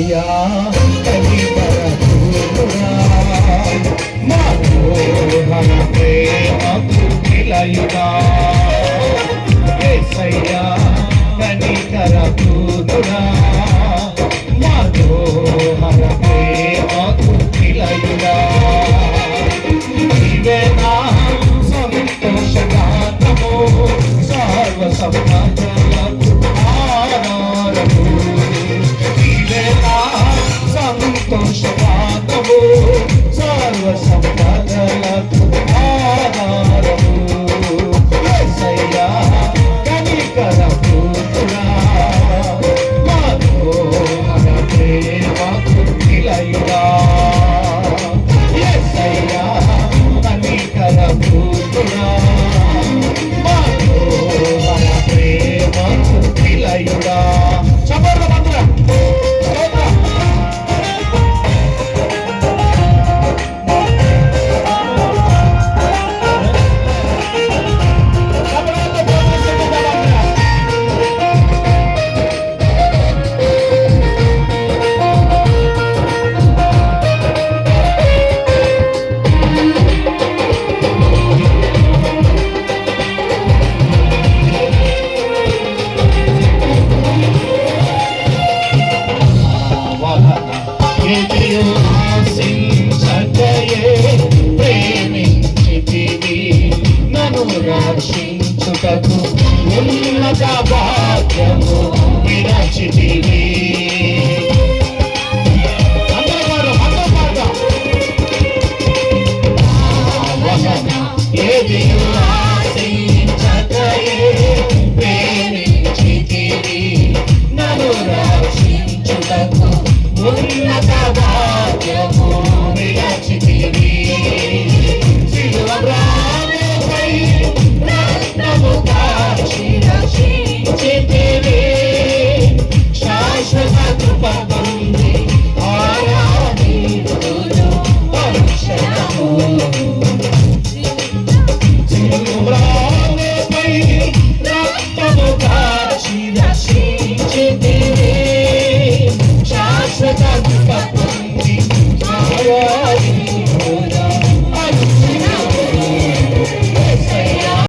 కన్నయ్యా కలి మా మోహన ప్రేమకు నిలయుడా. ఏసయ్యా కనికర పూర్ణుడా మా మోహన ప్రేమకు నిలయుడా. ఇవే నా సంతోషగానము సర్వ సంపా సర్వ సంపదలకు ఆధారము కనికరపు మనోహర ప్రేమకు నిలయుడా కనికరపు మనోహర ప్రేమకు నిలయుడా దర్శించుటకు ఉన్నత భాగ్యము. విరచ